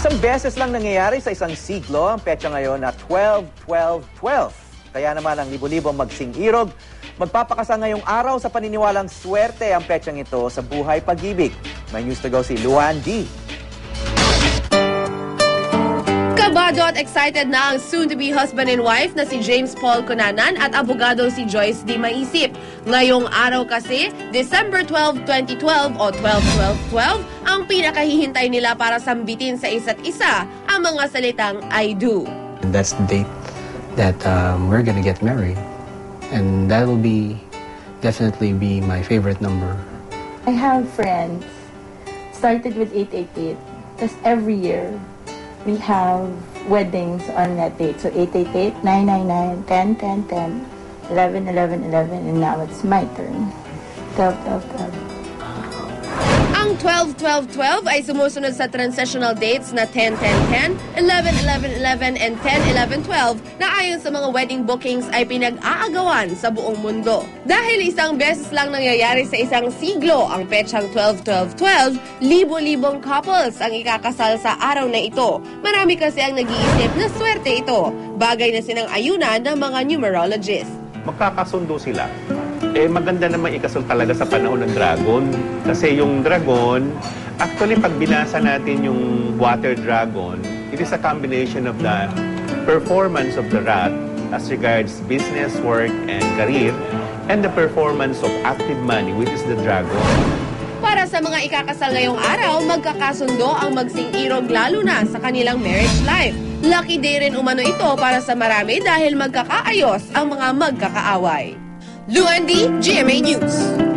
Isang beses lang nangyayari sa isang siglo ang petsa ngayon na 12-12-12. Kaya naman ang libo-libong magsing irog, magpapakasa ngayong araw sa paniniwalang swerte ang petsang ito sa buhay pag-ibig. May news to go si Luan D. Kabado at excited na ang soon-to-be husband and wife na si James Paul Cunanan at abogado si Joyce D. Maisip. Ngayong araw kasi, December 12, 2012 o 12-12-12, ang pinakahihintay nila para sambitin sa isa't isa ang mga salitang I do. And that's the date that um, we're gonna get married, and that will be definitely be my favorite number. I have friends. Started with 888. Because every year, we have weddings on that date. So 888, 999, 10, 10, 10, 11, 11, 11, and now it's my turn. 12, 12, 12. Ang 12-12-12 ay sumusunod sa transitional dates na 10-10-10, 11-11-11, and 10-11-12 na ayon sa mga wedding bookings ay pinag-aagawan sa buong mundo. Dahil isang beses lang nangyayari sa isang siglo ang petsang 12-12-12, libo-libong couples ang ikakasal sa araw na ito. Marami kasi ang nag-iisip na swerte ito, bagay na sinang ayunan ng mga numerologists. Magkakasundo sila. Eh, maganda naman ikasal talaga sa panahon ng dragon. Kasi yung dragon, actually, pag binasa natin yung water dragon, it is a combination of the performance of the rat as regards business, work, and career, and the performance of active money, which is the dragon. Para sa mga ikakasal ngayong araw, magkakasundo ang magsing irog lalo na sa kanilang marriage life. Lucky day rin umano ito para sa marami dahil magkakaayos ang mga magkakaaway. Luandi, GMA News.